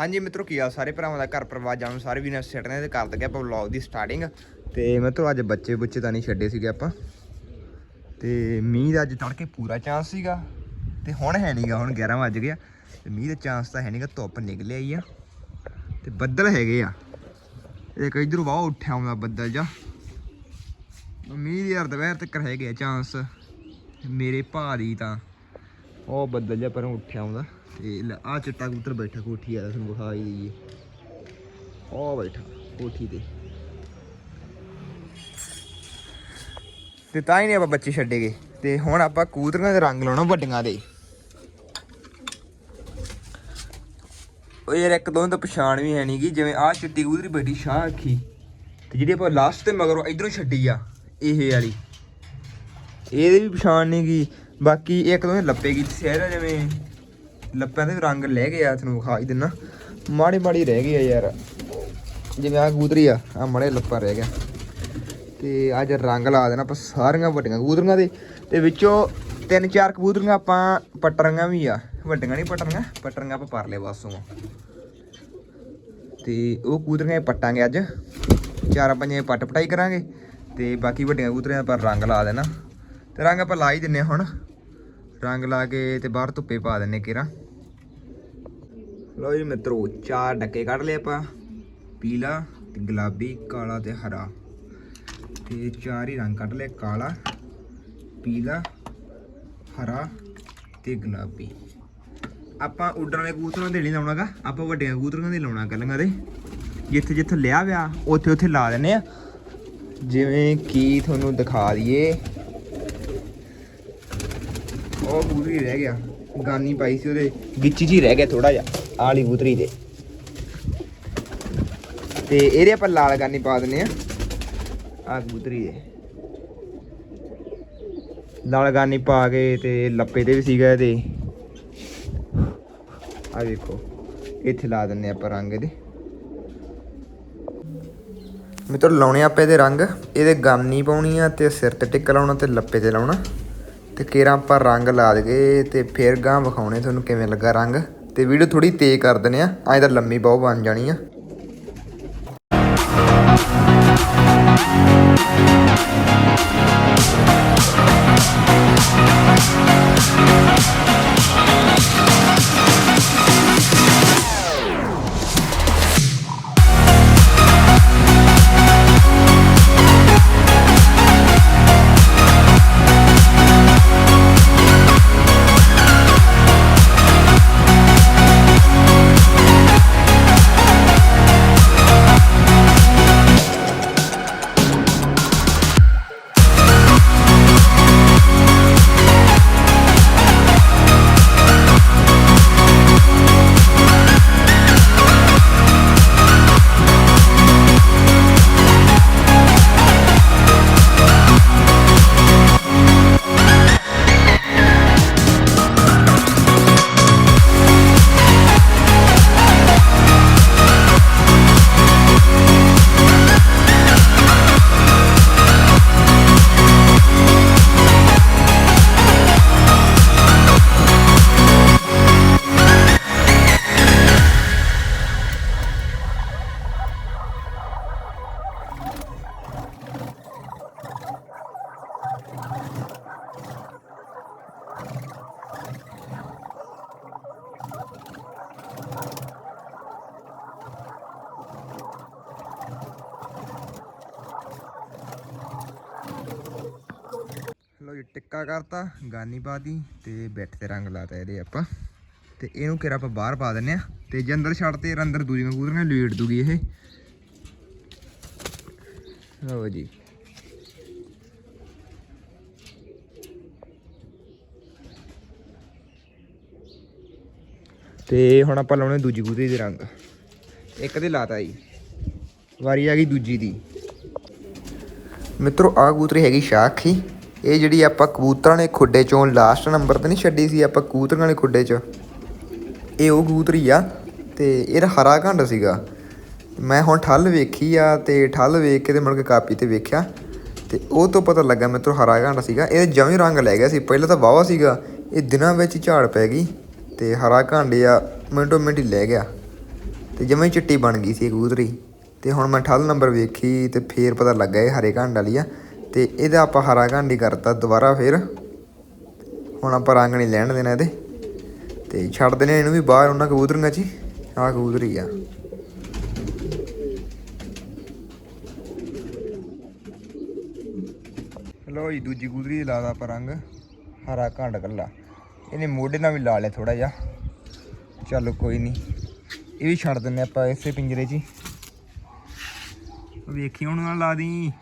ਹਾਂਜੀ ਮਿੱਤਰੋ, ਕੀ ਆ ਸਾਰੇ ਭਰਾਵਾਂ ਦਾ ਘਰ ਪਰਿਵਾਰ ਜਾਣੂ, ਸਾਰੇ ਵੀ ਨੇ ਸਿੱਟਨੇ ਤੇ ਕਰ ਦਗੇ ਆਪਾਂ ਵਲੌਗ ਦੀ ਸਟਾਰਟਿੰਗ ਤੇ ਮਿੱਤਰੋ, ਅੱਜ ਬੱਚੇ ਬੁੱਚੇ ਤਾਂ ਨਹੀਂ ਛੱਡੇ ਸੀਗੇ ਆਪਾਂ। ਤੇ ਮੀਂਹ ਦਾ ਅੱਜ ਤੜਕੇ ਪੂਰਾ ਚਾਂਸ ਸੀਗਾ। ਤੇ ਹੁਣ ਹੈ ਨਹੀਂਗਾ ਹੁਣ 11 ਵੱਜ ਗਿਆ ਤੇ ਮੀਂਹ ਦਾ ਚਾਂਸ ਤਾਂ ਹੈ ਨਹੀਂਗਾ ਧੁੱਪ ਨਿਕਲ ਆਈ ਆ। ਤੇ ਬੱਦਲ ਹੈਗੇ ਆ। ਇੱਕ ਇਧਰੋਂ ਵਾਹ ਉੱਠਿਆ ਆਉਂਦਾ ਬੱਦਲ ਜਾ ਮੀਂਹ ਦੀ ਯਾਰ ਦੁਪਹਿਰ ਤੱਕ ਹੈਗੇ ਆ ਚਾਂਸ ਮੇਰੇ ਭਾ ਦੀ ਤਾਂ। ਉਹ ਬੱਦਲ ਜਿਹਾ ਪਰੋਂ ਉੱਠਿਆ ਆਉਂਦਾ। ਤੇ ਆ ਚਿੱਟਾ ਕਬੂਤਰ ਬੈਠਾ ਕੋਠੀ ਆ ਤੁਹਾਨੂੰ ਵਿਖਾ ਦਈਏ। ਉਹ ਬੈਠਾ ਕੋਠੀ ਤੇ। ਤੇ ਤਾਂ ਹੀ ਨਹੀਂ ਆਪਾਂ ਬੱਚੇ ਛੱਡੇਗੇ ਤੇ ਹੁਣ ਆਪਾਂ ਕਬੂਤਰਾਂ ਦੇ ਰੰਗ ਲਾਉਣਾ ਵੱਡੀਆਂ ਦੇ। ਉਹ ਯਾਰ, ਇੱਕ ਦੋ ਤਾਂ ਪਛਾਣ ਵੀ ਹੈ ਨਹੀਂਗੀ ਜਿਵੇਂ ਆਹ ਚਿੱਟੀ ਕਬੂਤਰੀ ਬੈਠੀ ਸ਼ਾਹ ਅੱਖੀ ਤੇ ਜਿਹੜੀ ਆਪਾਂ ਲਾਸਟ ਤੇ ਮਗਰੋਂ ਇਧਰੋਂ ਛੱਡੀ ਆ, ਇਹ ਵਾਲੀ। ਇਹਦੀ ਵੀ ਪਛਾਣ ਨਹੀਂ ਬਾਕੀ ਇੱਕ ਦੋ ਲੱਪੇਗੀ ਜਿਵੇਂ। ਲੱਪਿਆਂ ਦੇ ਰੰਗ ਲੈ ਗਏ ਆ ਤੁਹਾਨੂੰ ਵਿਖਾ ਹੀ ਦਿੰਨਾ। ਮਾੜੀ ਮਾੜੀ ਰਹਿ ਗਈ ਆ ਯਾਰ। ਜਿਵੇਂ ਆ ਕਬੂਤਰੀ ਆ ਆ ਮੜੇ ਲੱਪਾ ਰਹਿ ਗਿਆ। ਤੇ ਅੱਜ ਰੰਗ ਲਾ ਦੇਣਾ ਆਪਾਂ ਸਾਰੀਆਂ ਵੱਡੀਆਂ ਕਬੂਤਰੀਆਂ ਦੇ। ਤੇ ਵਿੱਚੋਂ ਤਿੰਨ ਚਾਰ ਕਬੂਤਰੀਆਂ ਆਪਾਂ ਪਟਰੀਆਂ ਵੀ ਆ। ਵੱਡੀਆਂ ਨਹੀਂ ਪਟਰੀਆਂ ਪਟਰੀਆਂ ਆਪਾਂ ਪਰਲੇ ਪਾਸੋਂ ਆ। ਤੇ ਉਹ ਕਬੂਤਰੀਆਂ ਪੱਟਾਂਗੇ ਅੱਜ। ਚਾਰ ਪੰਜੇ ਪੱਟ ਪਟਾਈ ਕਰਾਂਗੇ। ਤੇ ਬਾਕੀ ਵੱਡੀਆਂ ਕਬੂਤਰੀਆਂ ਆਪਾਂ ਰੰਗ ਲਾ ਦੇਣਾ। ਤੇ ਰੰਗ ਆਪਾਂ ਲਾ ਹੀ ਦਿੰਨੇ ਆ ਹੁਣ। ਰੰਗ ਲਾ ਕੇ ਤੇ ਬਾਹਰ ਧੁੱਪੇ ਪਾ ਦਿੰਨੇ ਕਿਰਾ ਲੋ ਜੀ ਮਿੱਤਰੋ, ਚਾਰ ਡੱਕੇ ਕੱਢ ਲਏ ਆਪਾਂ। ਪੀਲਾ ਤੇ ਗੁਲਾਬੀ, ਕਾਲਾ ਤੇ ਹਰਾ। ਤੇ ਚਾਰ ਹੀ ਰੰਗ ਕੱਢ ਲਏ, ਕਾਲਾ, ਪੀਲਾ, ਹਰਾ ਤੇ ਗੁਲਾਬੀ। ਆਪਾਂ ਉੱਡਣ ਵਾਲੇ ਕਬੂਤਰਾਂ ਦੇ ਨਹੀਂ ਲਾਉਣਾਗਾ, ਆਪਾਂ ਵੱਡੀਆਂ ਕਬੂਤਰਾਂ ਦੇ ਲਾਉਣਾ ਕੱਲੀਆਂ ਦੇ। ਜਿੱਥੇ ਜਿੱਥੇ ਲਿਆ ਵਿਆ, ਉੱਥੇ ਉੱਥੇ ਲਾ ਦਿੰਨੇ ਆ। ਜਿਵੇਂ ਕੀ ਤੁਹਾਨੂੰ ਦਿਖਾ ਦਈਏ। ਉਹ ਕਬੂਤਰੀ ਰਹਿ ਗਿਆ। ਗਾਨੀ ਪਾਈ ਸੀ ਉਹਦੇ ਵਿੱਚ ਜੀ ਰਹਿ ਗਿਆ ਥੋੜਾ ਜਿਹਾ, ਆਲੀ ਕਬੂਤਰੀ ਦੇ। ਤੇ ਇਹਦੇ ਆਪਾਂ ਲਾਲ ਗਾਨੀ ਪਾ ਦਿੰਨੇ ਆ ਆ ਕਬੂਤਰੀ ਦੇ। ਲਾਲ ਗਾਨੀ ਪਾ ਕੇ ਤੇ ਲੱਪੇ ਤੇ ਵੀ ਸੀਗਾ ਇਹਦੇ। ਆ ਵੇਖੋ, ਇੱਥੇ ਲਾ ਦਿੰਨੇ ਆਪਾਂ ਰੰਗ ਇਹਦੇ। ਮਿੱਤਰ, ਲਾਉਣੇ ਆਪਾਂ ਇਹਦੇ ਰੰਗ। ਇਹਦੇ ਗਾਨੀ ਪਾਉਣੀ ਆ ਤੇ ਸਿਰ ਤੇ ਟਿੱਕ ਲਾਉਣਾ ਤੇ ਲੱਪੇ ਤੇ ਲਾਉਣਾ। ਤੇ ਕੇਰਾਂ ਆਪਾਂ ਰੰਗ ਲਾ ਦਗੇ ਤੇ ਫਿਰ ਗਾਂ ਵਿਖਾਉਣੇ ਤੁਹਾਨੂੰ ਕਿਵੇਂ ਲੱਗਾ ਰੰਗ। ਤੇ ਵੀਡੀਓ ਥੋੜੀ ਤੇਜ਼ ਕਰ ਦਨੇ ਆ ਐਂ ਤਾਂ ਲੰਮੀ ਬਹੁਤ ਬਣ ਜਾਣੀ ਆ। ਲੋ ਜੀ, ਟਿੱਕਾ ਕਰਤਾ, ਗਾਨੀ ਪਾਤੀ ਤੇ ਬੈਠ ਤੇ ਰੰਗ ਲਾਤਾ ਇਹਦੇ ਆਪਾਂ। ਤੇ ਇਹਨੂੰ ਕਿਰ ਆਪਾਂ ਬਾਹਰ ਪਾ ਦਿੰਨੇ ਆ। ਤੇ ਜੇ ਅੰਦਰ ਛੱਡ ਤੇ ਅੰਦਰ ਦੂਜੀਆਂ ਕਬੂਤਰੀਆਂ ਲੇਟ ਦੂਗੀ ਇਹ। ਲਓ ਜੀ। ਤੇ ਹੁਣ ਆਪਾਂ ਲਾਉਣੇ ਦੂਜੀ ਕਬੂਤਰੀ ਦੇ ਰੰਗ। ਇੱਕ ਦੇ ਲਾਤਾ ਜੀ। ਵਾਰੀ ਆ ਗਈ ਦੂਜੀ ਦੀ। ਮਿੱਤਰੋ ਆ ਕਬੂਤਰੀ ਹੈਗੀ ਸ਼ਾਖੀ। ਇਹ ਜਿਹੜੀ ਆਪਾਂ ਕਬੂਤਰਾਂ ਨੇ ਖੁੱਡੇ ਚੋਂ ਲਾਸਟ ਨੰਬਰ ਤੇ ਨਹੀਂ ਛੱਡੀ ਸੀ ਆਪਾਂ ਕਬੂਤਰਾਂ ਵਾਲੇ ਖੁੱਡੇ 'ਚ। ਇਹ ਉਹ ਕਬੂਤਰੀ ਆ ਤੇ ਇਹਦਾ ਹਰਾ ਘੰਡ ਸੀਗਾ। ਮੈਂ ਹੁਣ ਠੱਲ ਵੇਖੀ ਆ ਤੇ ਠੱਲ ਵੇਖ ਕੇ ਤੇ ਮੁੜ ਕੇ ਕਾਪੀ ਤੇ ਵੇਖਿਆ ਤੇ ਉਹ ਤੋਂ ਪਤਾ ਲੱਗਾ ਮੇਰੇ ਤੋਂ ਹਰਾ ਘੰਡ ਸੀਗਾ। ਇਹ ਜਮੀ ਰੰਗ ਲੈ ਗਿਆ ਸੀ। ਪਹਿਲਾਂ ਤਾਂ ਵਾਵਾ ਸੀਗਾ। ਇਹ ਦਿਨਾਂ ਵਿੱਚ ਝਾੜ ਪੈ ਗਈ ਤੇ ਹਰਾ ਘੰਡ ਆ ਮਿੰਟੋ ਮਿੰਟ ਹੀ ਲੈ ਗਿਆ। ਤੇ ਜਮਾਂ ਚਿੱਟੀ ਬਣ ਗਈ ਸੀ ਇਹ ਕਬੂਤਰੀ। ਤੇ ਹੁਣ ਮੈਂ ਠੱਲ ਨੰਬਰ ਵੇਖੀ ਤੇ ਫੇਰ ਪਤਾ ਲੱਗਾ ਇਹ ਹਰੇ ਘੰਡ ਵਾਲੀ ਆ। ਤੇ ਇਹਦਾ ਆਪਾਂ ਹਰਾ ਘੰਡ ਹੀ ਕਰਤਾ ਦੁਬਾਰਾ ਫਿਰ। ਹੁਣ ਆਪਾਂ ਰੰਗ ਨਹੀਂ ਲੈਣ ਦੇਣਾ ਇਹਦੇ। ਤੇ ਛੱਡ ਦੇਣੇ ਇਹਨੂੰ ਵੀ ਬਾਹਰ ਉਹਨਾਂ ਕਬੂਤਰੀਆਂ 'ਚ ਆਹ ਕਬੂਤਰੀ ਆ। ਲੋ ਜੀ, ਦੂਜੀ ਕਬੂਤਰੀ ਲਾ ਦਾ ਆਪਾਂ ਰੰਗ। ਹਰਾ ਘੰਡ ਕੱਲਾ ਇਹਨੇ ਮੋਢੇ ਨਾਲ ਵੀ ਲਾ ਲਿਆ ਥੋੜਾ ਜਿਹਾ। ਚਲੋ ਕੋਈ ਨਹੀਂ। ਇਹ ਵੀ ਛੱਡ ਦਿੰਨੇ ਆਪਾਂ ਇਸੇ ਪਿੰਜਰੇ 'ਚ ਹੀ। ਵੇਖੀ ਹੁਣ ਨਾਲ ਲਾ ਦੀ।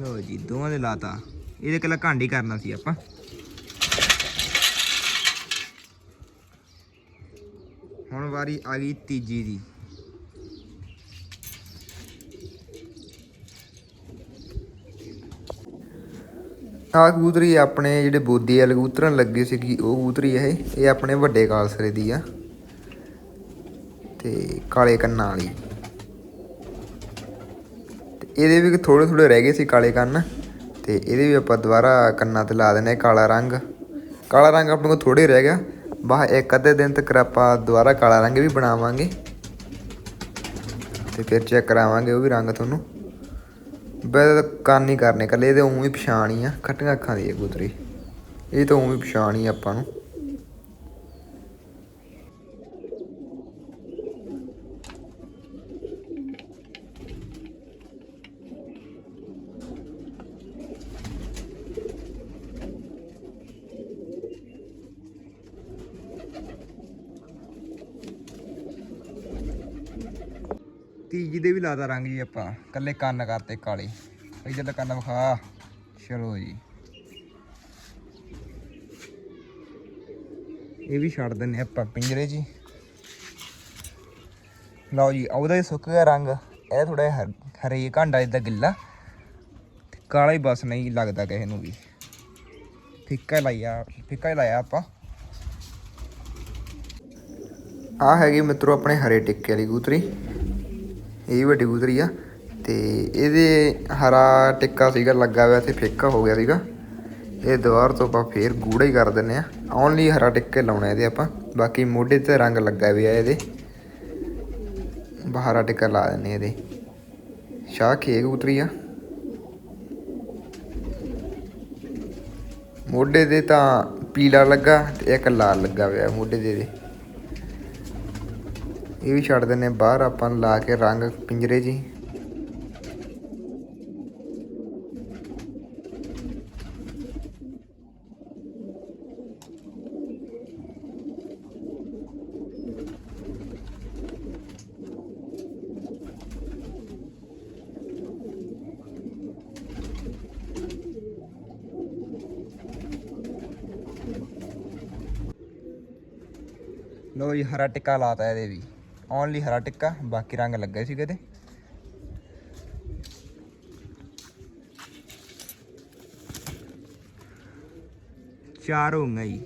ਲੋ ਜੀ, ਦੋਵਾਂ ਦੇ ਲਾਤਾ। ਇਹਦੇ ਕੱਲਾ ਘੰਡ ਹੀ ਕਰਨਾ ਸੀ ਆਪਾਂ। ਹੁਣ ਵਾਰੀ ਆ ਗਈ ਤੀਜੀ ਦੀ। ਆਹ ਕਬੂਤਰੀ ਆਪਣੇ ਜਿਹੜੇ ਬੋਦੀ ਵਾਲੇ ਕਬੂਤਰਾਂ ਲੱਗੇ ਸੀਗੀ ਉਹ ਕਬੂਤਰੀ ਇਹ ਇਹ ਆਪਣੇ ਵੱਡੇ ਕਾਲਸਰੇ ਦੀ ਆ। ਤੇ ਕਾਲੇ ਕੰਨਾਂ ਵਾਲੀ। ਇਹਦੇ ਵੀ ਥੋੜੇ ਥੋੜੇ ਰਹਿ ਗਏ ਸੀ ਕਾਲੇ ਕੰਨ ਤੇ ਇਹਦੇ ਵੀ ਆਪਾਂ ਦੁਬਾਰਾ ਕੰਨਾਂ ਤੇ ਲਾ ਦੇਣੇ ਕਾਲਾ ਰੰਗ। ਕਾਲਾ ਰੰਗ ਆਪਣੇ ਕੋਲ ਥੋੜੇ ਰਹਿ ਗਿਆ। ਬਾਹ ਇੱਕ ਅੱਧੇ ਦਿਨ ਤੱਕ ਆਪਾਂ ਦੁਬਾਰਾ ਕਾਲਾ ਰੰਗ ਵੀ ਬਣਾਵਾਂਗੇ। ਤੇ ਫਿਰ ਚੈੱਕ ਕਰਾਵਾਂਗੇ ਉਹ ਵੀ ਰੰਗ ਤੁਹਾਨੂੰ। ਬਸ ਕੰਨ ਹੀ ਕਰਨੇ ਕੱਲੇ ਇਹਦੇ ਉਂ ਹੀ ਪਛਾਣ ਹੀ ਆ, ਖੱਟੀਆਂ ਅੱਖਾਂ ਦੀ ਹੈ ਕਬੂਤਰੀ ਇਹ ਤਾਂ ਉਂ ਹੀ ਪਛਾਣ ਹੀ ਆਪਾਂ ਨੂੰ। ਤੀਜੀ ਦੇ ਵੀ ਲਾਦਾ ਰੰਗ ਜੀ ਆਪਾਂ। ਕੱਲੇ ਕੰਨ ਕਰਤੇ ਕਾਲੇ ਇਧਰ ਦਾ ਕੰਨ ਵਿਖਾ। ਚਲੋ ਜੀ। ਇਹ ਵੀ ਛੱਡ ਦਿੰਨੇ ਆਪਾਂ ਪਿੰਜਰੇ ਜੀ। ਲਓ ਜੀ ਉਹਦਾ ਹੀ ਸੁੱਕ ਗਿਆ ਰੰਗ। ਇਹ ਥੋੜਾ ਹਰੇ ਘਾਂਡਾ ਇਦਾਂ ਗਿੱਲਾ। ਕਾਲਾ ਹੀ ਬਸ ਨਹੀਂ ਲੱਗਦਾ ਕਿਸੇ ਨੂੰ ਵੀ। ਫਿੱਕਾ ਹੀ ਲਾਇਆ, ਫਿੱਕਾ ਹੀ ਲਾਇਆ ਆਪਾਂ। ਆ ਹੈਗੀ ਮਿੱਤਰੋ ਆਪਣੇ ਹਰੇ ਟਿੱਕੇ ਵਾਲੀ ਕਬੂਤਰੀ। ਇਹ ਵੱਡੀ ਕਬੂਤਰੀ ਆ ਤੇ ਇਹਦੇ ਹਰਾ ਟਿੱਕਾ ਸੀਗਾ, ਲੱਗਾ ਹੋਇਆ ਤੇ ਫਿੱਕਾ ਹੋ ਗਿਆ ਸੀਗਾ। ਇਹ ਦੁਬਾਰ ਤੋਂ ਆਪਾਂ ਫੇਰ ਗੂੜਾ ਹੀ ਕਰ ਦਿੰਨੇ ਆ। ਓਨਲੀ ਹਰਾ ਟਿੱਕੇ ਲਾਉਣਾ ਇਹਦੇ ਆਪਾਂ, ਬਾਕੀ ਮੋਢੇ ਤੇ ਰੰਗ ਲੱਗਾ ਵੀ ਆ ਇਹਦੇ। ਬਹਾਰਾ ਟਿੱਕਾ ਲਾ ਦਿੰਨੇ ਇਹਦੇ। ਸ਼ਾਹ ਖੇ ਕਬੂਤਰੀ ਆ। ਮੋਢੇ ਦੇ ਤਾਂ ਪੀਲਾ ਲੱਗਾ ਤੇ ਇੱਕ ਲਾਲ ਲੱਗਾ ਹੋਇਆ ਮੋਢੇ ਦੇ ਦੇ ਇਹ ਵੀ ਛੱਡ ਦਿੰਨੇ ਬਾਹਰ ਆਪਾਂ ਲਾ ਕੇ ਰੰਗ ਪਿੰਜਰੇ ਜੀ। ਹੀ ਲੋ ਜੀ, ਹਰਾ ਟਿੱਕਾ ਲਾਤਾ ਇਹਦੇ ਵੀ। ਓਨਲੀ ਹਰਾ ਟਿੱਕਾ, ਬਾਕੀ ਰੰਗ ਲੱਗਾ ਸੀਗੇ ਤੇ। ਚਾਰ ਹੋ ਗਏ ਜੀ।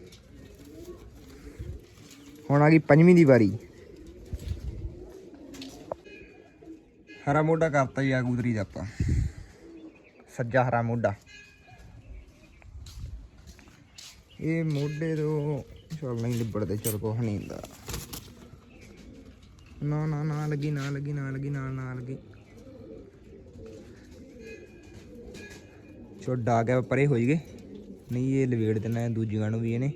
ਹੁਣ ਆ ਗਈ ਪੰਜਵੀਂ ਦੀ ਵਾਰੀ। ਹਰਾ ਮੋਢਾ ਕਰਤਾ ਜੀ ਆ ਕਬੂਤਰੀ ਦਾ ਆਪਾਂ। ਸੱਜਾ ਹਰਾ ਮੋਢਾ। ਇਹ ਮੋਢੇ ਤੋਂ ਚੱਲ ਨਹੀਂ ਲਿਬੜਦੇ ਚਲ ਕੁਛ ਨਹੀਂ ਹੁੰਦਾ। ਨਾ ਨਾ ਨਾ ਲੱਗੀ ਨਾ ਲੱਗੀ ਨਾ ਲੱਗੀ, ਨਾਲ, ਨਾ ਲੱਗੀ। ਛੋਡਾ ਆ ਗਿਆ ਪਰੇ ਹੋਈ ਗਏ। ਨਹੀਂ, ਇਹ ਲਵੇੜ ਦੇਣਾ ਹੈ ਦੂਜੀਆਂ ਨੂੰ ਵੀ ਇਹਨੇ।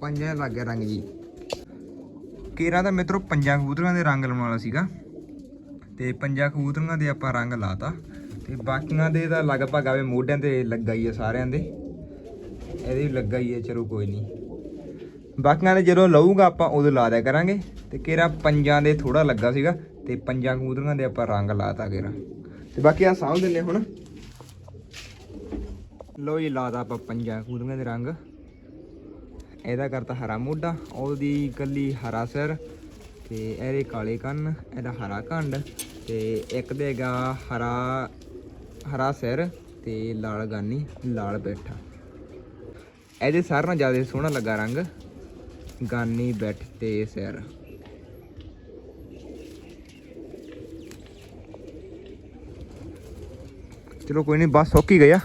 ਪੰਜਾਂ ਲੱਗ ਗਿਆ ਰੰਗ ਜੀ। ਕੇਰਾਂ ਦਾ ਮਿੱਤਰੋ, ਪੰਜਾਂ ਕਬੂਤਰਾਂ ਦੇ ਰੰਗ ਲਾਉਣ ਵਾਲਾ ਸੀਗਾ। ਤੇ ਪੰਜਾਂ ਕਬੂਤਰਾਂ ਦੇ ਆਪਾਂ ਰੰਗ ਲਾਤਾ। ਤੇ ਬਾਕੀਆਂ ਦੇ ਤਾਂ ਲਗਭਗ ਆਵੇ ਮੋਢਿਆਂ ਤੇ ਲੱਗਾ ਹੀ ਆ ਸਾਰਿਆਂ ਦੇ। ਇਹਦੇ ਵੀ ਲੱਗਾ ਹੀ ਹੈ, ਚਲੋ ਕੋਈ ਨਹੀਂ। ਬਾਕੀਆਂ ਦੇ ਜਦੋਂ ਲਊਗਾ, ਆਪਾਂ ਉਦੋਂ ਲਾ ਦਿਆ ਕਰਾਂਗੇ। ਤੇ ਕੇਰਾ ਪੰਜਾਂ ਦੇ ਥੋੜਾ ਲੱਗਾ ਸੀਗਾ, ਤੇ ਪੰਜਾਂ ਕਬੂਤਰਾਂ ਦੇ ਆਪਾਂ ਰੰਗ ਲਾਤਾ ਕੇਰਾ। ਤੇ ਬਾਕੀ ਆ ਸਾਂਭ ਦਿੰਨੇ ਹੁਣ। ਲੋ ਜੀ, ਲਾਤਾ ਆਪਾਂ ਪੰਜਾਂ ਕਬੂਤਰਾਂ ਦੇ ਰੰਗ। ਇਹਦਾ ਕਰਤਾ ਹਰਾ ਮੋਢਾ, ਉਹਦੀ ਕੱਲੀ ਹਰਾ ਸਿਰ, ਤੇ ਇਹਦੇ ਕਾਲੇ ਕੰਨ, ਇਹਦਾ ਹਰਾ ਕੰਡ, ਤੇ ਇੱਕ ਦੇ ਹੈਗਾ ਹਰਾ ਹਰਾ ਸਿਰ, ਤੇ ਲਾਲ ਗਾਨੀ, ਲਾਲ ਬੈਠਾ। ਇਹਦੇ ਸਾਰਿਆਂ ਨਾਲੋਂ ਜ਼ਿਆਦਾ ਸੋਹਣਾ ਲੱਗਾ ਰੰਗ। ਗਾਨੀ ਬੈਠ ਤੇ ਸਿਰ। ਚਲੋ ਕੋਈ ਨਹੀਂ, ਬਸ ਸੁੱਕ ਗਿਆ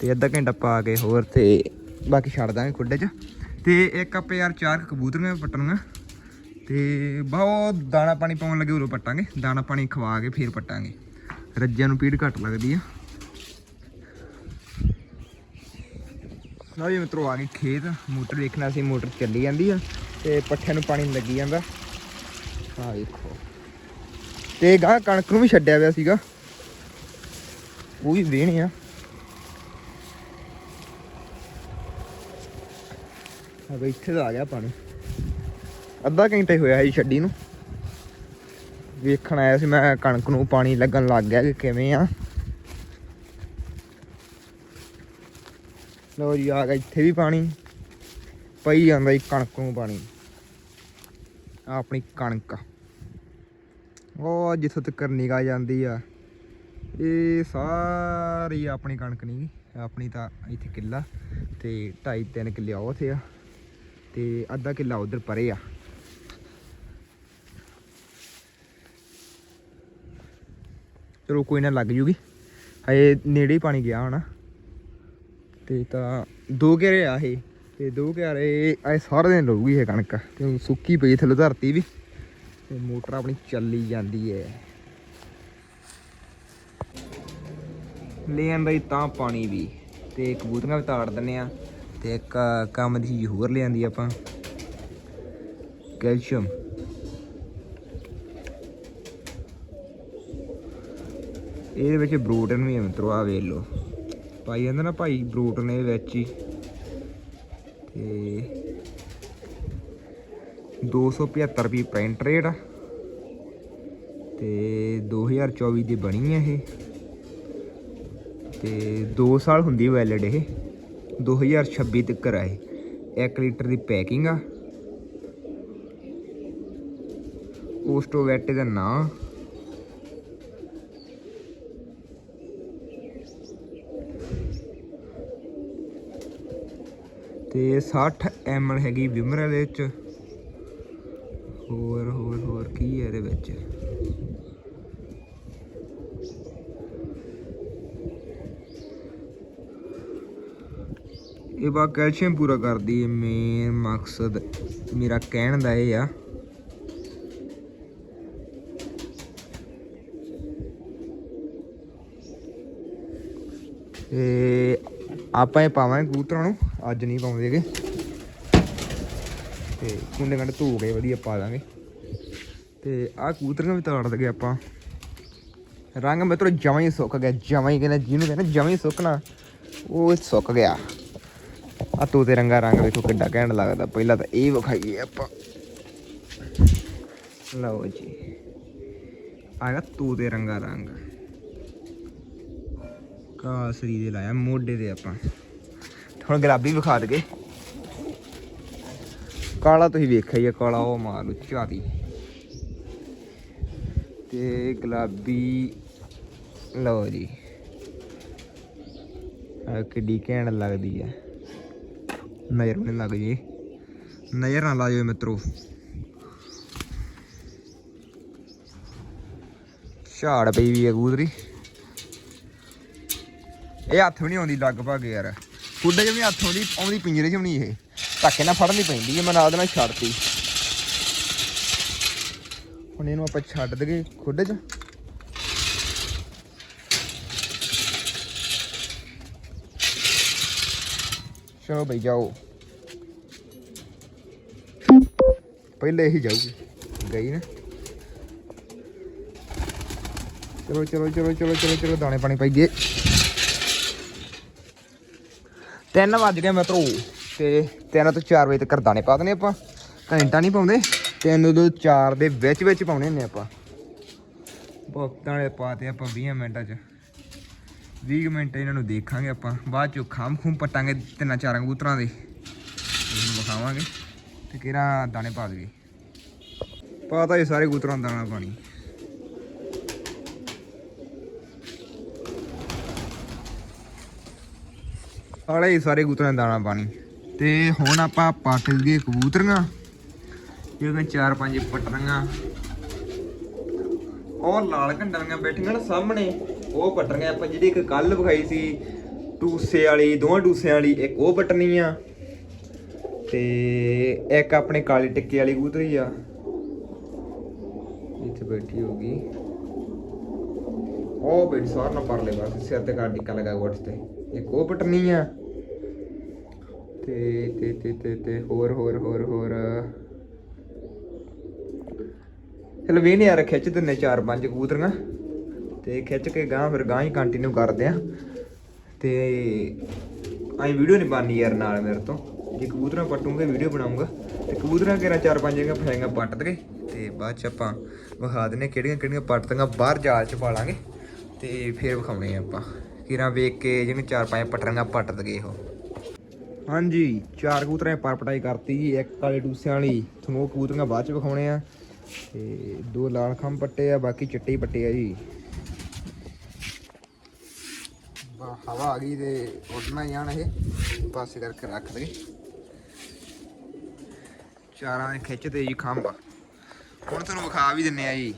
ਤੇ ਅੱਧਾ ਘੰਟਾ ਪਾ ਕੇ ਹੋਰ ਤੇ ਬਾਕੀ ਛੱਡ ਦਾਂਗੇ ਖੁੱਡੇ 'ਚ। ਤੇ ਇੱਕ ਆਪੇ ਯਾਰ ਚਾਰ ਕੁ ਕਬੂਤਰੀਆਂ ਪੱਟਣੀਆਂ। ਤੇ ਬਹੁਤ ਦਾਣਾ ਪਾਣੀ ਪਾਉਣ ਲੱਗੇ ਉਦੋਂ ਪੱਟਾਂਗੇ। ਦਾਣਾ ਪਾਣੀ ਖਵਾ ਕੇ ਫੇਰ ਪੱਟਾਂਗੇ। ਰੱਜਿਆਂ ਨੂੰ ਪੀੜ ਘੱਟ ਲੱਗਦੀ ਆ। ਲਓ ਜੀ, ਮਿੱਤਰੋ, ਆ ਗਏ ਖੇਤ। ਮੋਟਰ ਦੇਖਣਾ ਸੀ, ਮੋਟਰ ਚੱਲੀ ਜਾਂਦੀ ਆ ਤੇ ਪੱਠਿਆਂ ਨੂੰ ਪਾਣੀ ਲੱਗੀ ਜਾਂਦਾ। ਆ ਵੇਖੋ ਤੇ ਗਾਂ ਕਣਕ ਨੂੰ ਵੀ ਛੱਡਿਆ ਹੋਇਆ ਸੀਗਾ। ਉਹ ਵੀ ਵੇਹਣੇ ਆ। ਆ ਬਈ, ਇੱਥੇ ਆ ਗਿਆ ਪਾਣੀ। ਅੱਧਾ ਘੰਟਾ ਹੀ ਹੋਇਆ ਸੀ ਛੱਡੀ ਨੂੰ। ਵੇਖਣ ਆਇਆ ਸੀ ਮੈਂ, ਕਣਕ ਨੂੰ ਪਾਣੀ ਲੱਗਣ ਲੱਗ ਗਿਆ ਕਿ ਕਿਵੇਂ ਆ। ਲੋ ਜੀ, ਆ ਗਿਆ ਇੱਥੇ ਵੀ ਪਾਣੀ। ਪਈ ਜਾਂਦਾ ਜੀ ਕਣਕ ਨੂੰ ਪਾਣੀ। ਆਹ ਆਪਣੀ ਕਣਕ। ਉਹ ਜਿੱਥੋਂ ਤੱਕ ਨਿਗਾਹ ਜਾਂਦੀ ਆ। ਇਹ ਸਾਰੀ ਆਪਣੀ ਕਣਕ ਨਹੀਂ ਆਪਣੀ ਤਾਂ ਇੱਥੇ ਕਿੱਲਾ ਤੇ 2.5 3 ਕਿੱਲੇ ਆ ਉੱਥੇ ਆ। ਤੇ ਅੱਧਾ ਕਿੱਲਾ ਉਧਰ ਪਰੇ ਆ। ਚਲੋ ਕੋਈ ਨਾ ਲੱਗ ਜੂਗੀ। ਹਏ ਨੇੜੇ ਹੀ ਪਾਣੀ ਗਿਆ ਹੋਣਾ। ਤੇ ਤਾਂ ਦੋ ਘੇਰੇ ਆ ਇਹ, ਤੇ ਦੋ ਘੇਰੇ ਐ ਸਾਰੇ ਦਿਨ ਰਹੂਗੀ ਇਹ ਕਣਕ, ਤੇ ਸੁੱਕੀ ਪਈ ਥੱਲੇ ਧਰਤੀ ਵੀ, ਤੇ ਮੋਟਰ ਆਪਣੀ ਚੱਲੀ ਜਾਂਦੀ ਹੈ। ਲੈ ਆਂਦਾ ਜੀ ਤਾਂ ਪਾਣੀ ਵੀ, ਤੇ ਕਬੂਤਰੀਆਂ ਵੀ ਤਾੜ ਦਿੰਨੇ ਆ ਤੇ ਇੱਕ ਕੰਮ ਦੀ ਚੀਜ਼ ਹੋਰ ਲਿਆਂਦੀ ਆਪਾਂ। ਕੈਲਸ਼ੀਅਮ। ਇਹਦੇ ਵਿੱਚ ਬਰੂਟਨ ਵੀ ਹੈ ਮਿੱਤਰੋ ਆ ਵੇਖ ਲਓ। ਪਾਈ ਜਾਂਦਾ ਨਾ ਭਾਈ, ਬਰੂਟ ਨੇ ਵਿੱਚ ਹੀ। ਤੇ 275 ਰੁਪਏ ਪ੍ਰਿੰਟ ਰੇਟ ਆ। ਤੇ 2024 ਦੀ ਬਣੀ ਹੈ ਇਹ। ਤੇ 2 ਸਾਲ ਹੁੰਦੀ ਵੈਲਿਡ ਇਹ। 2026 ਤੱਕ ਆ ਇਹ। 1 ਲੀਟਰ ਦੀ ਪੈਕਿੰਗ ਆ। ਓਸਟੋਵੈਟ ਦਾ ਨਾਂ। ਤੇ 60 ml ਹੈਗੀ ਵਿਮਰ ਦੇ ਵਿੱਚ। ਹੋਰ ਹੋਰ ਹੋਰ ਕੀ ਹੈ ਇਹਦੇ ਵਿੱਚ? ਇਹ ਬਾ ਕੈਲਸ਼ੀਅਮ ਪੂਰਾ ਕਰਦੀ ਹੈ ਮੇਨ ਮਕਸਦ ਮੇਰਾ ਕਹਿਣ ਦਾ ਇਹ ਆ। ਤੇ ਆਪਾਂ ਇਹ ਪਾਵਾਂਗੇ ਕਬੂਤਰਾਂ ਨੂੰ। ਅੱਜ ਨਹੀਂ ਪਾਉਂਦੇ ਪਾਉਂਦੇਗੇ ਤੇ ਕੁੰਡੇ ਕੰਡੇ ਧੋ ਕੇ ਵਧੀਆ ਪਾ ਦਾਂਗੇ ਤੇ ਆਹ ਕੂਤਰੀਆਂ ਵੀ ਤਾੜ ਦਗੇ ਆਪਾਂ। ਰੰਗ ਮਿੱਤਰੋ ਜਮਾਂ ਹੀ ਸੁੱਕ ਗਿਆ, ਜਮਾਂ ਹੀ ਕਹਿੰਦਾ ਜਿਹਨੂੰ ਕਹਿੰਦਾ ਜਮਾਂ ਹੀ ਸੁੱਕਣਾ, ਉਹ ਸੁੱਕ ਗਿਆ। ਆ ਤੋਤੇ ਰੰਗਾ ਰੰਗ ਵੇਖੋ ਕਿੱਡਾ ਘੈਂਟ ਲੱਗਦਾ, ਪਹਿਲਾਂ ਤਾਂ ਇਹ ਵਿਖਾਈਏ ਆਪਾਂ। ਲਓ ਜੀ। ਆਇਆ ਤੋਤੇ ਰੰਗਾ ਰੰਗ। ਕਾਸਰੀ ਦੇ ਲਾਇਆ, ਮੋਢੇ ਤੇ ਆਪਾਂ। ਹੁਣ ਗੁਲਾਬੀ ਵਿਖਾ ਦਗੇ। ਕਾਲਾ ਤੁਸੀਂ ਵੇਖਿਆ ਹੀ ਆ, ਕਾਲਾ ਉਹ ਮਾਰ ਲੂ ਝਾਤੀ ਤੇ ਗੁਲਾਬੀ, ਲਓ ਜੀ। ਆ ਕਿੱਡੀ ਘੈਂਟ ਲੱਗਦੀ ਆ। ਨਜ਼ਰ ਨਹੀਂ ਲੱਗ ਜੇ ਨਜ਼ਰ ਨਾ ਲਾ ਜਾਓ ਮਿੱਤਰੋ। ਝਾੜ ਪਈ ਵੀ ਆ ਕਬੂਤਰੀ। ਇਹ ਹੱਥ ਵੀ ਨਹੀਂ ਆਉਂਦੀ, ਲਗਭਗ ਯਾਰ। ਖੁੱਡੇ 'ਚ ਵੀ ਹੱਥ ਆਉਂਦੀ ਆਉਂਦੀ ਪਿੰਜਰੇ 'ਚ ਵੀ ਨਹੀਂ ਇਹ। ਧੱਕੇ ਨਾਲ ਫੜਨੀ ਪੈਂਦੀ ਹੈ ਮੈਂ ਨਾਲ ਦੇ ਨਾਲ ਛੱਡਤੀ। ਹੁਣ ਇਹਨੂੰ ਆਪਾਂ ਛੱਡ ਦਗੇ ਖੁੱਡੇ 'ਚ। ਚਲੋ ਬਈ, ਜਾਓ। ਪਹਿਲੇ ਹੀ ਜਾਊਗੀ। ਗਈ ਨਾ। ਚਲੋ ਚਲੋ ਚਲੋ ਚਲੋ ਚਲੋ ਚਲੋ, ਦਾਣੇ ਪਾਣੀ ਪਾਈਏ ਤਿੰਨ ਵੱਜ ਗਏ ਮਿੱਤਰੋ ਤੇ ਤਿੰਨ ਤੋਂ 4 ਵਜੇ ਤੱਕ ਦਾਣੇ ਪਾ ਦਨੇ ਆਪਾਂ। ਘੰਟਾ ਨਹੀਂ ਪਾਉਂਦੇ, ਤਿੰਨ ਤੋਂ 4 ਦੇ ਵਿੱਚ ਵਿੱਚ ਪਾਉਣੇ ਹੁੰਦੇ ਆਪਾਂ। ਬਹੁਤ ਦਾਣੇ ਪਾਤੇ ਆਪਾਂ 20 ਮਿੰਟਾਂ 'ਚ। 20 ਮਿੰਟ ਇਹਨਾਂ ਨੂੰ ਦੇਖਾਂਗੇ ਆਪਾਂ। ਬਾਅਦ ਚੋਂ ਖਾਮ ਖੂਮ ਪਟਾਂਗੇ ਤਿੰਨਾਂ ਚਾਰਾਂ ਕਬੂਤਰਾਂ ਦੇ। ਇਹਨੂੰ ਵਿਖਾਵਾਂਗੇ ਤੇ ਕਿਹੜਾ ਦਾਣੇ ਪਾ ਦਈਏ। ਪਾਤਾ ਇਹ ਸਾਰੇ ਕਬੂਤਰਾਂ ਦਾਣਾ ਪਾਣੀ। ਸਾਲੇ ਹੀ ਸਾਰੇ ਕਬੂਤਰਾਂ ਨੂੰ ਦਾਣਾ ਪਾਣੀ। ਤੇ ਹੁਣ ਆਪਾਂ ਪੱਟ ਲਈਏ ਕਬੂਤਰੀਆਂ ਜਿਹੜੀਆਂ ਚਾਰ ਪੰਜ ਪਟਰੀਆਂ। ਉਹ ਲਾਲ ਘੰਡਾਂ ਬੈਠੀਆਂ ਨਾ ਸਾਹਮਣੇ। ਉਹ ਪਟਣਗੇ ਆਪਾਂ ਜਿਹੜੀ ਇੱਕ ਕੱਲ ਵਿਖਾਈ ਸੀ, ਟੂਸੇ ਵਾਲੀ, ਦੋਵਾਂ ਟੂਸਿਆਂ ਵਾਲੀ, ਇੱਕ ਉਹ ਪਟਣੀ ਆ। ਤੇ ਇੱਕ ਆਪਣੇ ਕਾਲੀ ਟਿੱਕੇ ਵਾਲੀ ਕਬੂਤਰੀ ਆ। ਇੱਥੇ ਬੈਠੀ ਹੋਗੀ ਉਹ ਬੈਠੀ ਸਾਰ ਨਾ ਪਰਲੇ ਲੈ ਬਸ ਸਿਰ ਤੇ ਕਾਲ ਟਿੱਕਾ ਲਗਾ ਵਟਸ ਤੇ ਇੱਕ ਉਹ ਪਟਣੀ ਆ। ਤੇ ਤੇ ਤੇ ਤੇ ਤੇ, ਹੋਰ ਹੋਰ ਹੋਰ ਹੋਰ। ਚਲੋ ਯਾਰ ਖਿੱਚ ਦਿੰਨੇ ਚਾਰ ਪੰਜ ਕਬੂਤਰੀਆਂ। ਤੇ ਖਿੱਚ ਕੇ ਗਾਂ ਫਿਰ ਗਾਂ ਹੀ ਕੰਟੀਨਿਊ ਕਰਦੇ ਆ। ਤੇ ਆਈ ਵੀਡੀਓ ਨਹੀਂ ਬਣਨੀ ਯਾਰ ਨਾਲ ਮੇਰੇ ਤੋਂ। ਜੇ ਕਬੂਤਰਾਂ ਪਟੂਗੇ, ਵੀਡੀਓ ਬਣਾਉਂਗਾ ਤੇ ਕਬੂਤਰਾਂ ਕਿਹੜਾ ਚਾਰ ਪੰਜ ਜਗ੍ਹਾ ਫਸਾਈਆਂ ਪੱਟ ਦਗੇ ਤੇ ਬਾਅਦ ਚ ਆਪਾਂ ਵਿਖਾ ਦਿੰਨੇ ਕਿਹੜੀਆਂ ਕਿਹੜੀਆਂ ਪੱਟਦੀਆਂ ਬਾਹਰ ਜਾਲ ਚ ਪਾ ਲਾਂਗੇ। ਤੇ ਫਿਰ ਵਿਖਾਉਣੇ ਆ ਆਪਾਂ। ਕਿਰਾਂ ਵੇਖ ਕੇ ਜਿਹਨੂੰ ਚਾਰ ਪੰਜ ਪਟਰੀਆਂ ਪੱਟ ਦਗੇ ਉਹ। ਹਾਂਜੀ, ਚਾਰ ਕਬੂਤਰਾਂ ਦੀ ਪਰ ਪਟਾਈ ਕਰਤੀ ਜੀ ਇੱਕ ਕਾਲੇ ਟੂਸਿਆਂ ਵਾਲੀ, ਤੁਹਾਨੂੰ ਉਹ ਕਬੂਤਰੀਆਂ ਬਾਅਦ ਚ ਵਿਖਾਉਣੇ ਆ। ਤੇ ਦੋ ਲਾਲ ਖੰਭ ਪੱਟੇ ਆ, ਬਾਕੀ ਚਿੱਟੇ ਹੀ ਪੱਟੇ ਆ ਜੀ। ਹਵਾ ਆ ਗਈ ਤੇ ਉੱਡਣਾ ਹੀ ਆਣ ਇਹ। ਪਾਸੇ ਕਰਕੇ ਰੱਖ ਦੇ। ਚਾਰਾਂ ਦੇ ਖਿੱਚ ਤੇ ਜੀ ਖੰਭ। ਹੁਣ ਤੁਹਾਨੂੰ ਵਿਖਾ ਵੀ ਦਿੰਨੇ ਆ ਜੀ।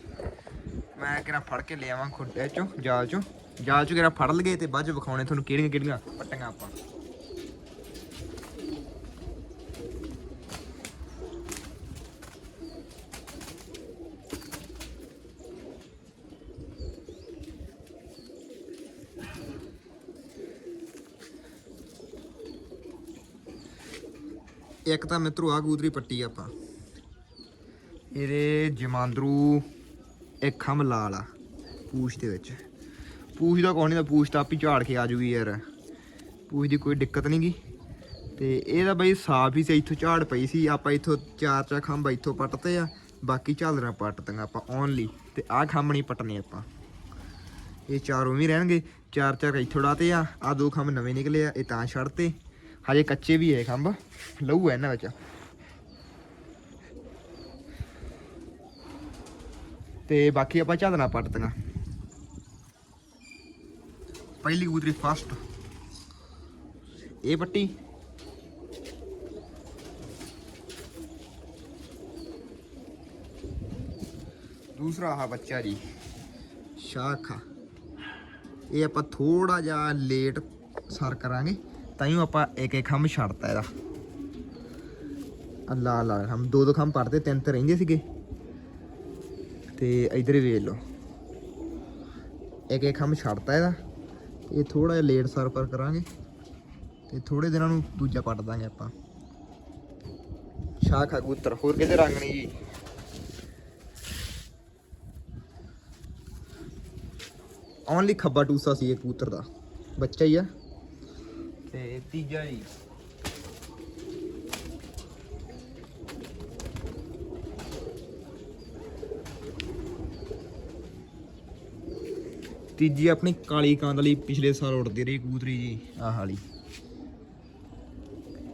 ਮੈਂ ਕਿਹੜਾ ਫੜ ਕੇ ਲਿਆਵਾਂ ਖੁੱਡੇ ਚੋਂ, ਜਾਲ ਚੋਂ। ਜਾਲ ਚੋਂ ਕਿਹੜਾ ਫੜ ਲਗੇ ਤੇ ਬਾਅਦ ਚ ਵਿਖਾਉਣੇ ਤੁਹਾਨੂੰ ਕਿਹੜੀਆਂ ਕਿਹੜੀਆਂ ਪੱਟੀਆਂ ਆਪਾਂ। ਇੱਕ ਤਾਂ ਮਿੱਤਰੋ ਆ ਗੂਦਰੀ ਪੱਟੀ ਆਪਾਂ। ਇਹਦੇ ਜਮਾਂਦਰੂ ਇੱਕ ਖੰਭ ਲਾਲ ਆ, ਪੂਛ ਦੇ ਵਿੱਚ। ਪੂਛ ਦਾ ਕੋਈ ਨਹੀਂ ਦਾ ਪੂਛ ਤਾਂ ਆਪੀ ਝਾੜ ਕੇ ਆ ਜੂਗੀ ਯਾਰ। ਪੂਛ ਦੀ ਕੋਈ ਦਿੱਕਤ ਨਹੀਂ ਗੀ। ਤੇ ਇਹਦਾ ਬਈ ਸਾਫ਼ ਹੀ ਸੀ, ਇੱਥੋਂ ਝਾੜ ਪਈ ਸੀ। ਆਪਾਂ ਇੱਥੋਂ ਚਾਰ ਚਾਰ ਖੰਭ ਇੱਥੋਂ ਪੱਟਤੇ ਆ, ਬਾਕੀ ਝਾਲਰਾਂ ਪੱਟਤੀਆਂ ਆਪਾਂ ਓਨਲੀ ਤੇ ਆਹ ਖੰਭ ਨਹੀਂ ਪੱਟਣੇ ਆਪਾਂ। ਇਹ ਚਾਰੋਂ ਵੀ ਰਹਿਣਗੇ, ਚਾਰ ਚਾਰ ਇੱਥੋਂ ਡਾਤੇ ਆ ਆ ਦੋ ਖੰਭ ਨਵੇਂ ਨਿਕਲੇ ਆ, ਇਹ ਤਾਂ ਛੱਡਤੇ। ਹਜੇ ਕੱਚੇ ਵੀ ਹੈ ਖੰਭ ਲਹੂ ਹੈ ਇਹਨਾਂ ਵਿੱਚ ਤੇ ਬਾਕੀ ਆਪਾਂ ਝਾਦਣਾ ਪੱਟਦੀਆਂ ਪਹਿਲੀ ਕਬੂਤਰੀ ਫਸਟ ਇਹ ਪੱਟੀ ਦੂਸਰਾ ਆਹ ਬੱਚਾ ਜੀ ਸ਼ਾਖਾ ਇਹ ਆਪਾਂ ਥੋੜਾ ਜਿਹਾ ਲੇਟ ਸਰ ਕਰਾਂਗੇ। ਤਾਈਓ ਆਪਾਂ ਇੱਕ ਇੱਕ ਖੰਭ ਛੱਡਤਾ ਇਹਦਾ। ਅੱਲਾ ਅੱਲਾ ਹਮ ਦੋ ਦੋ ਖੰਭ ਪੜਦੇ ਤਿੰਨ ਤੇ ਰਹਿੰਦੇ ਸੀਗੇ। ਤੇ ਇਧਰ ਵੇਖ ਲਓ। ਇੱਕ ਇੱਕ ਖੰਭ ਛੱਡਤਾ ਇਹਦਾ। ਇਹ ਥੋੜਾ ਜਿਹਾ ਲੇਟ ਸਰ ਕਰਾਂਗੇ। ਤੇ ਥੋੜੇ ਦਿਨਾਂ ਨੂੰ ਦੂਜਾ ਪੱਟ ਦਾਂਗੇ ਆਪਾਂ। ਸ਼ਾਖਾ ਕਬੂਤਰ, ਹੋਰ ਕਿਤੇ ਰੰਗ ਨਹੀਂ ਜੀ। ਓਨਲੀ ਖੱਬਾ ਟੂਸਾ ਸੀ ਇਹ ਕਬੂਤਰ ਦਾ। ਬੱਚਾ ਹੀ ਆ। ਤੇ ਤੀਜਾ ਜੀ। ਤੀਜੀ ਆਪਣੀ ਕਾਲੀ ਕਾਂਦ ਵਾਲੀ ਪਿਛਲੇ ਸਾਲ ਉੜਦੀ ਰਹੀ ਕਬੂਤਰੀ ਜੀ, ਆਹ ਵਾਲੀ।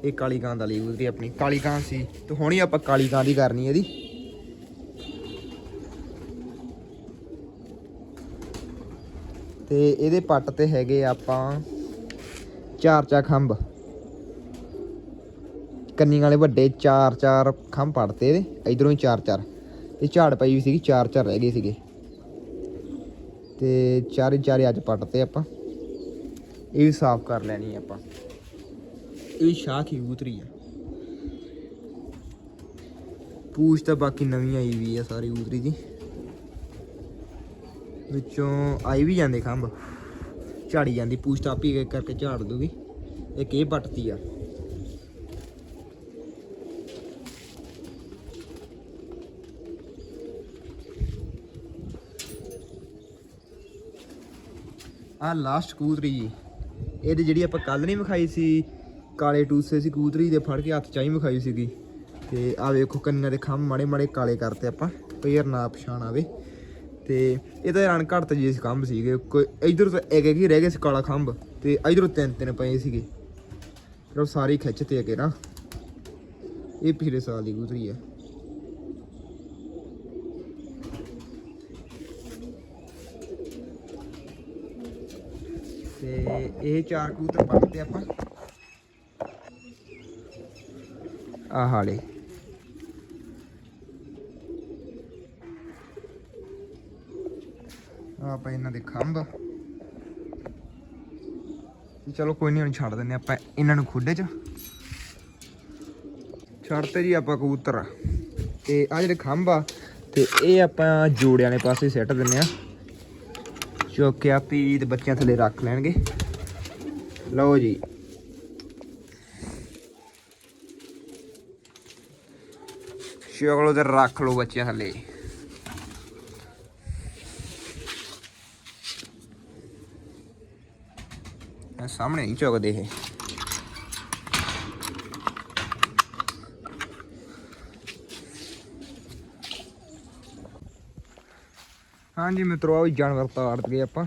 ਇਹ ਕਾਲੀ ਕਾਂਦ ਵਾਲੀ ਕਬੂਤਰੀ ਆਪਣੀ। ਕਾਲੀ ਕਾਂਦ ਸੀ। ਤੇ ਹੁਣ ਹੀ ਆਪਾਂ ਕਾਲੀ ਕਾਂਦ ਹੀ ਕਰਨੀ ਇਹਦੀ। ਤੇ ਇਹਦੇ ਪੱਟ ਤੇ ਹੈਗੇ ਆਪਾਂ ਚਾਰ ਚਾਰ ਖੰਭ। ਕੰਨੀ ਵਾਲੇ ਵੱਡੇ ਚਾਰ ਚਾਰ ਖੰਭ ਪੜਤੇ ਇਹਦੇ, ਇਧਰੋਂ ਹੀ ਚਾਰ ਚਾਰ। ਇਹ ਝਾੜ ਪਈ ਵੀ ਸੀਗੀ, ਚਾਰ ਚਾਰ ਰਹਿ ਗਏ ਸੀਗੇ। ਤੇ ਚਾਰੇ ਚਾਰੇ ਅੱਜ ਪੱਟਤੇ ਆਪਾਂ। ਇਹ ਵੀ ਸਾਫ਼ ਕਰ ਲੈਣੀ ਆਪਾਂ। ਇਹ ਵੀ ਸ਼ਾਖ ਹੀ ਉਤਰੀ ਆ। ਪੂਛ ਤਾਂ ਬਾਕੀ ਨਵੀਂ ਆਈ ਵੀ ਆ ਸਾਰੀ ਉਤਰੀ ਦੀ। ਵਿੱਚੋਂ ਆਈ ਵੀ ਜਾਂਦੇ ਖੰਭ। ਝਾੜੀ ਜਾਂਦੀ, ਪੂਛ ਤਾਂ ਆਪੀ ਇੱਕ ਕਰਕੇ ਝਾੜ ਦੂਗੀ। ਇੱਕ ਇਹ ਪੱਟਤੀ ਆ। ਆ ਲਾਸਟ ਕੂਤਰੀ ਜੀ। ਇਹਦੀ ਜਿਹੜੀ ਆਪਾਂ ਕੱਲ ਨਹੀਂ ਵਿਖਾਈ ਸੀ, ਕਾਲੇ ਟੂਸੇ ਸੀ ਕੂਤਰੀ ਦੇ ਫੜ ਕੇ ਹੱਥ ਚਾਈ ਵਿਖਾਈ ਸੀਗੀ। ਤੇ ਆ ਵੇਖੋ ਕੰਨਾਂ ਦੇ ਖੰਭ ਮਾੜੇ ਮਾੜੇ ਕਾਲੇ ਕਰਤੇ ਆਪਾਂ ਕਲੀਅਰ ਨਾ ਪਛਾਣ ਆਵੇ। ਤੇ ਤਾਂ ਰਣ ਘੜਤ ਜੀ ਸੀ ਖੰਭ ਸੀਗੇ, ਕੋਈ ਇਧਰ ਤੋਂ ਇੱਕ ਇੱਕ ਹੀ ਰਹਿ ਗਏ ਸੀ ਕਾਲਾ ਖੰਭ, ਤੇ ਇਧਰੋਂ ਤਿੰਨ ਤਿੰਨ ਪਏ ਸੀਗੇ। ਫਿਰ ਉਹ ਸਾਰੇ ਖਿੱਚਤੇ ਅਗੇ ਨਾ। ਇਹ ਪਿਛਲੇ ਸਾਲ ਦੀ ਗੁਜ਼ਰੀ ਹੈ ਤੇ ਇਹ ਚਾਰ ਕਬੂਤਰ ਪੱਟਦੇ ਆਪਾਂ। ਆਹ ਹਾਲੇ ਆਹ ਆਪਾਂ ਇਹਨਾਂ ਦੇ ਖੰਭ। ਚਲੋ ਕੋਈ ਨਹੀਂ ਹੁਣ ਛੱਡ ਦਿੰਨੇ ਆਪਾਂ ਇਹਨਾਂ ਨੂੰ ਖੁੱਡੇ 'ਚ। ਛੱਡਤੇ ਜੀ ਆਪਾਂ ਕਬੂਤਰ। ਤੇ ਆ ਜਿਹੜੇ ਖੰਭ ਆ, ਤੇ ਇਹ ਆਪਾਂ ਜੋੜਿਆਂ ਵਾਲੇ ਪਾਸੇ ਸੈੱਟ ਦਿੰਨੇ ਆ ਚੁੱਕ ਕੇ ਆਪੀ ਤੇ ਬੱਚਿਆਂ ਥੱਲੇ ਰੱਖ ਲੈਣਗੇ। ਲਓ ਜੀ। ਚਲੋ ਤੇ ਰੱਖ ਲਓ ਬੱਚਿਆਂ ਥੱਲੇ ਇਹ ਸਾਹਮਣੇ ਨਹੀਂ ਚੁੱਕਦੇ ਇਹ। ਹਾਂਜੀ ਮਿੱਤਰੋ ਆ ਵੀ ਜਾਨਵਰ ਤਾੜ ਗਏ ਆਪਾਂ।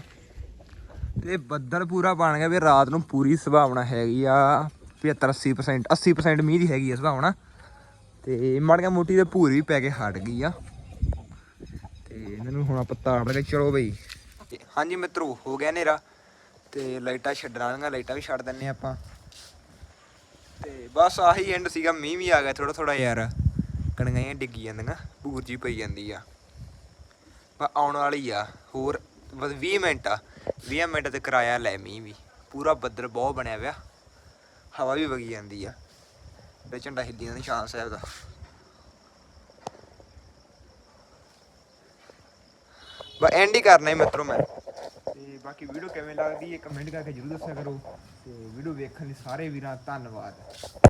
ਤੇ ਬੱਦਲ ਪੂਰਾ ਬਣ ਗਿਆ ਵੀ ਰਾਤ ਨੂੰ ਪੂਰੀ ਸੰਭਾਵਨਾ ਹੈਗੀ ਆ। 75 80% 80% ਮੀਂਹ ਦੀ ਹੈਗੀ ਆ ਸੰਭਾਵਨਾ। ਤੇ ਮੜੀਆਂ ਮੋਟੀ ਤੇ ਭੂਰ ਵੀ ਪੈ ਕੇ ਹਟ ਗਈ ਆ। ਤੇ ਇਹਨਾਂ ਨੂੰ ਹੁਣ ਆਪਾਂ ਤਾੜ ਲਗੇ। ਚਲੋ ਬਈ। ਹਾਂਜੀ ਮਿੱਤਰੋ, ਹੋ ਗਿਆ ਹਨੇਰਾ। ਤੇ ਲਾਈਟਾਂ ਛੱਡਣ ਵਾਲੀਆਂ, ਲਾਈਟਾਂ ਵੀ ਛੱਡ ਦਿੰਨੇ ਆਪਾਂ। ਤੇ ਬਸ ਆਹੀ ਐਂਡ ਸੀਗਾ, ਮੀਂਹ ਵੀ ਆ ਗਿਆ ਥੋੜਾ ਥੋੜਾ ਯਾਰ। ਕਣਗਾਂ ਡਿੱਗੀ ਜਾਂਦੀਆਂ ਭੂਰ ਜੀ ਪਈ ਜਾਂਦੀ ਆ। ਬਸ ਆਉਣ ਵਾਲੀ ਆ, ਹੋਰ ਬਸ 20 ਮਿੰਟ ਆ। 20 ਮਿੰਟ ਤੇ ਕਿਰਾਇਆ ਲੈ ਮੀਂਹ ਵੀ। ਪੂਰਾ ਬੱਦਲ ਬਹੁਤ ਬਣਿਆ ਪਿਆ। ਹਵਾ ਵੀ ਵਗੀ ਜਾਂਦੀ ਆ। ਤੇ ਝੰਡਾ ਹਿੱਲੀ ਜਾਂਦਾ ਨਿਸ਼ਾਨ ਸਾਹਿਬ ਦਾ। ਬਾ ਐਂਡ ਹੀ ਕਰਨਾ ਹੈ ਮਿੱਤਰੋ ਮੈਂ। ਤੇ ਬਾਕੀ ਵੀਡੀਓ ਕਿਵੇਂ ਲੱਗਦੀ ਹੈ ਕਮੈਂਟ ਕਰਕੇ ਜਰੂਰ ਦੱਸਿਆ ਕਰੋ ਤੇ ਵੀਡੀਓ ਵੇਖਣ ਲਈ ਸਾਰੇ ਵੀਰਾਂ ਧੰਨਵਾਦ।